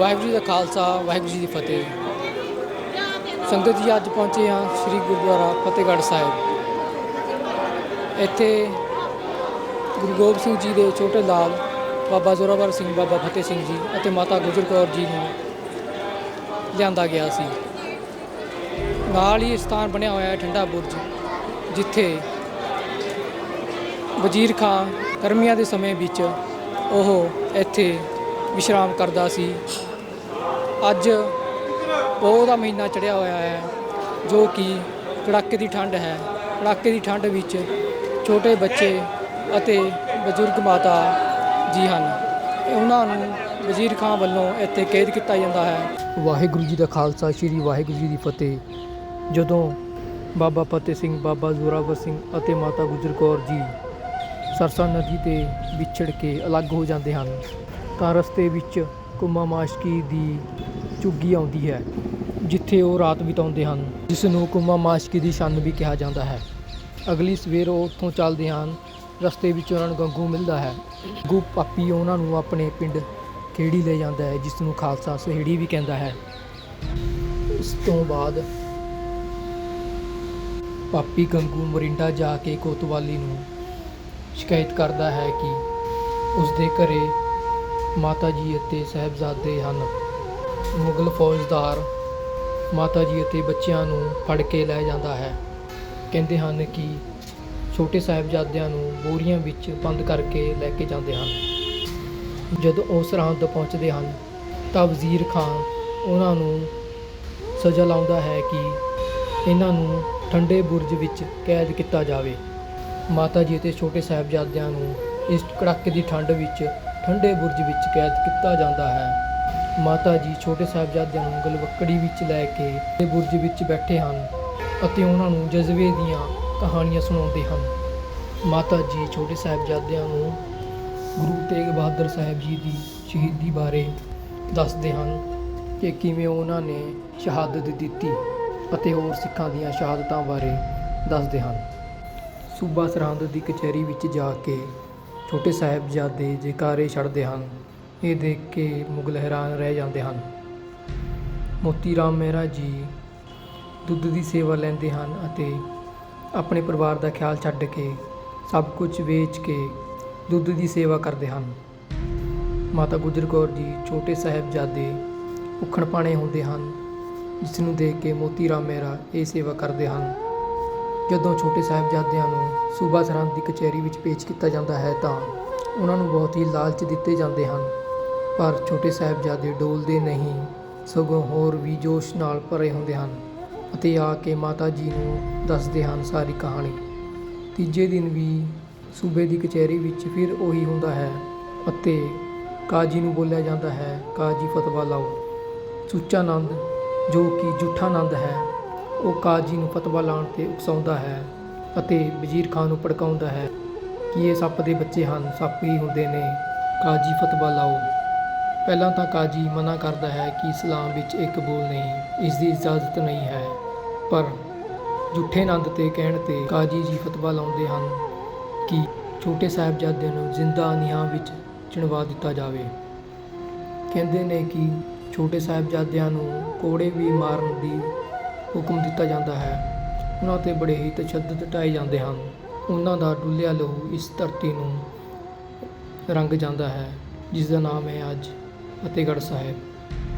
ਵਾਹਿਗੁਰੂ ਜੀ ਦਾ ਖਾਲਸਾ, ਵਾਹਿਗੁਰੂ ਜੀ ਦੀ ਫਤਿਹ। ਸੰਗਤ ਜੀ, ਅੱਜ ਪਹੁੰਚੇ ਹਾਂ ਸ੍ਰੀ ਗੁਰਦੁਆਰਾ ਫਤਿਹਗੜ੍ਹ ਸਾਹਿਬ। ਇੱਥੇ ਗੁਰੂ ਗੋਬਿੰਦ ਸਿੰਘ ਜੀ ਦੇ ਛੋਟੇ ਲਾਲ, ਬਾਬਾ ਜ਼ੋਰਾਵਰ ਸਿੰਘ, ਬਾਬਾ ਫਤਿਹ ਸਿੰਘ ਜੀ ਅਤੇ ਮਾਤਾ ਗੁਜਰ ਕੌਰ ਜੀ ਨੂੰ ਲਿਆਂਦਾ ਗਿਆ ਸੀ। ਨਾਲ ਹੀ ਸਥਾਨ ਬਣਿਆ ਹੋਇਆ ਹੈ ਠੰਡਾ ਬੁਰਜ, ਜਿੱਥੇ ਵਜ਼ੀਰ ਖਾਂ ਗਰਮੀਆਂ ਦੇ ਸਮੇਂ ਵਿੱਚ ਉਹ ਇੱਥੇ ਵਿਸ਼ਰਾਮ ਕਰਦਾ ਸੀ। ਅੱਜ ਪੋਹ ਦਾ ਮਹੀਨਾ ਚੜਿਆ ਹੋਇਆ ਹੈ, ਜੋ ਕਿ ਕੜਾਕੇ ਦੀ ਠੰਡ ਹੈ। ਕੜਾਕੇ ਦੀ ਠੰਡ ਵਿੱਚ ਛੋਟੇ ਬੱਚੇ ਅਤੇ ਬਜ਼ੁਰਗ ਮਾਤਾ ਜੀ ਹਨ। ਉਹਨਾਂ ਨੂੰ ਵਜ਼ੀਰ ਖਾਂ ਵੱਲੋਂ ਇੱਥੇ ਕੈਦ ਕੀਤਾ ਜਾਂਦਾ ਹੈ। ਵਾਹਿਗੁਰੂ ਜੀ ਦਾ ਖਾਲਸਾ, ਸ੍ਰੀ ਵਾਹਿਗੁਰੂ ਜੀ ਦੀ ਫਤਿਹ। ਜਦੋਂ ਬਾਬਾ ਫਤਿਹ ਸਿੰਘ, ਬਾਬਾ ਜ਼ੋਰਾਵਰ ਸਿੰਘ ਅਤੇ ਮਾਤਾ ਗੁਜਰ ਕੌਰ ਜੀ ਸਰਸਾ ਨਦੀ ਤੇ ਵਿਛੜ ਕੇ ਅਲੱਗ ਹੋ ਜਾਂਦੇ ਹਨ, ਤਾਂ ਰਸਤੇ ਵਿੱਚ ਕੁੰਮਾ ਮਾਸ਼ਕੀ ਦੀ ਝੁੱਗੀ ਆਉਂਦੀ ਹੈ, ਜਿੱਥੇ ਉਹ ਰਾਤ ਬਿਤਾਉਂਦੇ ਹਨ ਜਿਸ ਨੂੰ ਕੁੰਮਾ ਮਾਸ਼ਕੀ ਦੀ ਛੰਨ ਵੀ ਕਿਹਾ ਜਾਂਦਾ ਹੈ। ਅਗਲੀ ਸਵੇਰ ਉਹ ਉੱਥੋਂ ਚੱਲਦੇ ਹਨ, ਰਸਤੇ ਵਿੱਚ ਉਹਨਾਂ ਨੂੰ ਗੰਗੂ ਮਿਲਦਾ ਹੈ। ਗੰਗੂ ਪਾਪੀ ਉਹਨਾਂ ਨੂੰ ਆਪਣੇ ਪਿੰਡ ਖੇੜੀ ਲੈ ਜਾਂਦਾ ਹੈ ਜਿਸ ਨੂੰ ਖਾਲਸਾ ਸਹੇੜੀ ਵੀ ਕਹਿੰਦਾ ਹੈ। ਉਸ ਤੋਂ ਬਾਅਦ ਪਾਪੀ ਗੰਗੂ ਮੋਰਿੰਡਾ ਜਾ ਕੇ ਕੋਤਵਾਲੀ ਨੂੰ ਸ਼ਿਕਾਇਤ ਕਰਦਾ ਹੈ ਕਿ ਉਸ ਦੇ ਘਰੇ ਮਾਤਾ ਜੀ ਅਤੇ ਸਹਿਬਜ਼ਾਦੇ ਹਨ। ਮੁਗਲ ਫੌਜਦਾਰ ਮਾਤਾ ਜੀ ਅਤੇ ਬੱਚਿਆਂ ਨੂੰ ਫੜ ਕੇ ਲੈ ਜਾਂਦਾ ਹੈ। ਕਹਿੰਦੇ ਹਨ ਕਿ ਛੋਟੇ ਸਾਹਿਬਜ਼ਾਦਿਆਂ ਨੂੰ ਬੋਰੀਆਂ ਵਿੱਚ ਬੰਦ ਕਰਕੇ ਲੈ ਕੇ ਜਾਂਦੇ ਹਨ। ਜਦੋਂ ਉਹ ਸਰਹੰਦ ਪਹੁੰਚਦੇ ਹਨ, ਤਾਂ ਵਜ਼ੀਰ ਖਾਨ ਉਹਨਾਂ ਨੂੰ ਸਜ਼ਾ ਲਾਉਂਦਾ ਹੈ ਕਿ ਇਹਨਾਂ ਨੂੰ ਠੰਡੇ ਬੁਰਜ ਵਿੱਚ ਕੈਦ ਕੀਤਾ ਜਾਵੇ। ਮਾਤਾ ਜੀ ਅਤੇ ਛੋਟੇ ਸਾਹਿਬਜ਼ਾਦਿਆਂ ਨੂੰ ਇਸ ਕੜਾਕੇ ਦੀ ਠੰਡ ਵਿੱਚ ਠੰਡੇ ਬੁਰਜ ਵਿੱਚ ਕੈਦ ਕੀਤਾ ਜਾਂਦਾ ਹੈ। ਮਾਤਾ ਜੀ ਛੋਟੇ ਸਾਹਿਬਜ਼ਾਦਿਆਂ ਨੂੰ ਗਲਵੱਕੜੀ ਵਿੱਚ ਲੈ ਕੇ ਤੇ ਬੁਰਜ ਵਿੱਚ ਬੈਠੇ ਹਨ ਅਤੇ ਉਹਨਾਂ ਨੂੰ ਜਜ਼ਬੇ ਦੀਆਂ ਕਹਾਣੀਆਂ ਸੁਣਾਉਂਦੇ ਹਨ। ਮਾਤਾ ਜੀ ਛੋਟੇ ਸਾਹਿਬਜ਼ਾਦਿਆਂ ਨੂੰ ਗੁਰੂ ਤੇਗ ਬਹਾਦਰ ਸਾਹਿਬ ਜੀ ਦੀ ਸ਼ਹੀਦੀ ਬਾਰੇ ਦੱਸਦੇ ਹਨ ਕਿ ਕਿਵੇਂ ਉਹਨਾਂ ਨੇ ਸ਼ਹਾਦਤ ਦਿੱਤੀ ਅਤੇ ਹੋਰ ਸਿੱਖਾਂ ਦੀਆਂ ਸ਼ਹਾਦਤਾਂ ਬਾਰੇ ਦੱਸਦੇ ਹਨ। ਸੂਬਾ ਸਰਹੰਦ ਦੀ ਕਚਹਿਰੀ ਵਿੱਚ ਜਾ ਕੇ ਛੋਟੇ ਸਾਹਿਬਜ਼ਾਦੇ ਜੈਕਾਰੇ ਛੱਡਦੇ ਹਨ, ਇਹ ਦੇਖ ਕੇ ਮੁਗਲ ਹੈਰਾਨ ਰਹਿ ਜਾਂਦੇ ਹਨ। ਮੋਤੀ ਰਾਮ ਮਹਿਰਾ ਜੀ ਦੁੱਧ ਦੀ ਸੇਵਾ ਲੈਂਦੇ ਹਨ ਅਤੇ ਆਪਣੇ ਪਰਿਵਾਰ ਦਾ ਖਿਆਲ ਛੱਡ ਕੇ ਸਭ ਕੁਝ ਵੇਚ ਕੇ ਦੁੱਧ ਦੀ ਸੇਵਾ ਕਰਦੇ ਹਨ। ਮਾਤਾ ਗੁਜਰ ਕੌਰ ਜੀ ਛੋਟੇ ਸਾਹਿਬਜ਼ਾਦੇ ਭੁੱਖਣ ਪਾਣੇ ਹੁੰਦੇ ਹਨ, ਜਿਸ ਨੂੰ ਦੇਖ ਕੇ ਮੋਤੀ ਰਾਮ ਮਹਿਰਾ ਇਹ ਸੇਵਾ ਕਰਦੇ ਹਨ। ਜਦੋਂ ਛੋਟੇ ਸਾਹਿਬਜ਼ਾਦਿਆਂ ਨੂੰ ਸੂਬਾ ਸਰਹੰਦ ਦੀ ਕਚਹਿਰੀ ਵਿੱਚ ਪੇਸ਼ ਕੀਤਾ ਜਾਂਦਾ ਹੈ ਤਾਂ ਉਹਨਾਂ ਨੂੰ ਬਹੁਤ ਹੀ ਲਾਲਚ ਦਿੱਤੇ ਜਾਂਦੇ ਹਨ। ਪਰ ਛੋਟੇ ਸਾਹਿਬਜ਼ਾਦੇ ਡੋਲਦੇ ਨਹੀਂ, ਸਗੋਂ ਹੋਰ ਵੀ ਜੋਸ਼ ਨਾਲ ਭਰੇ ਹੁੰਦੇ ਹਨ ਅਤੇ ਆ ਕੇ ਮਾਤਾ ਜੀ ਨੂੰ ਦੱਸਦੇ ਹਨ ਸਾਰੀ ਕਹਾਣੀ। ਤੀਜੇ ਦਿਨ ਵੀ ਸੂਬੇ ਦੀ ਕਚਹਿਰੀ ਵਿੱਚ ਫਿਰ ਉਹੀ ਹੁੰਦਾ ਹੈ ਅਤੇ ਕਾਜੀ ਨੂੰ ਬੋਲਿਆ ਜਾਂਦਾ ਹੈ, ਕਾਜੀ ਫਤਵਾ ਲਾਓ। ਸੁੱਚਾਨੰਦ ਜੋ ਕਿ ਜੂਠਾਨੰਦ ਹੈ ਉਹ ਕਾਜੀ ਨੂੰ ਫਤਵਾ ਲਾਉਣ ਤੇ ਉਕਸਾਉਂਦਾ ਹੈ ਅਤੇ ਵਜ਼ੀਰ ਖਾਨ ਨੂੰ ਭੜਕਾਉਂਦਾ ਹੈ ਕਿ ਇਹ ਸੱਪ ਦੇ ਬੱਚੇ ਹਨ, ਸੱਪ ਹੀ ਹੁੰਦੇ ਨੇ। ਕਾਜੀ ਫਤਵਾ ਲਾਓ। ਪਹਿਲਾਂ ਤਾਂ ਕਾਜੀ ਮਨਾ ਕਰਦਾ ਹੈ ਕਿ ਇਸਲਾਮ ਵਿੱਚ ਇੱਕ ਬੋਲ ਨਹੀਂ ਇਸ ਦੀ ਇਜਾਜ਼ਤ ਨਹੀਂ ਹੈ। ਪਰ ਜੁੱਠੇ ਆਨੰਦ ਤੇ ਕਹਿਣ ਤੇ ਕਾਜੀ ਜੀ ਫਤਵਾ ਲਾਉਂਦੇ ਹਨ ਕਿ ਛੋਟੇ ਸਾਹਿਬਜ਼ਾਦੇ ਨੂੰ ਜ਼ਿੰਦਾ ਨਿਆਂ ਵਿੱਚ ਚਿਣਵਾ ਦਿੱਤਾ ਜਾਵੇ। ਕਹਿੰਦੇ ਨੇ ਕਿ ਛੋਟੇ ਸਾਹਿਬਜ਼ਾਦਿਆਂ ਨੂੰ ਕੋੜੇ ਵੀ ਮਾਰਨ ਦੀ ਹੁਕਮ ਦਿੱਤਾ ਜਾਂਦਾ ਹੈ। ਉਹਨਾਂ ਤੇ ਬੜੇ ਹੀ ਤਸ਼ੱਦਦ ਢਾਏ ਜਾਂਦੇ ਹਨ। ਉਹਨਾਂ ਦਾ ਡੁੱਲਿਆ ਲਹੂ ਇਸ ਧਰਤੀ ਨੂੰ ਰੰਗ ਜਾਂਦਾ ਹੈ ਜਿਸ ਦਾ ਨਾਮ ਹੈ ਅੱਜ ਫਤਿਹਗੜ੍ਹ ਸਾਹਿਬ।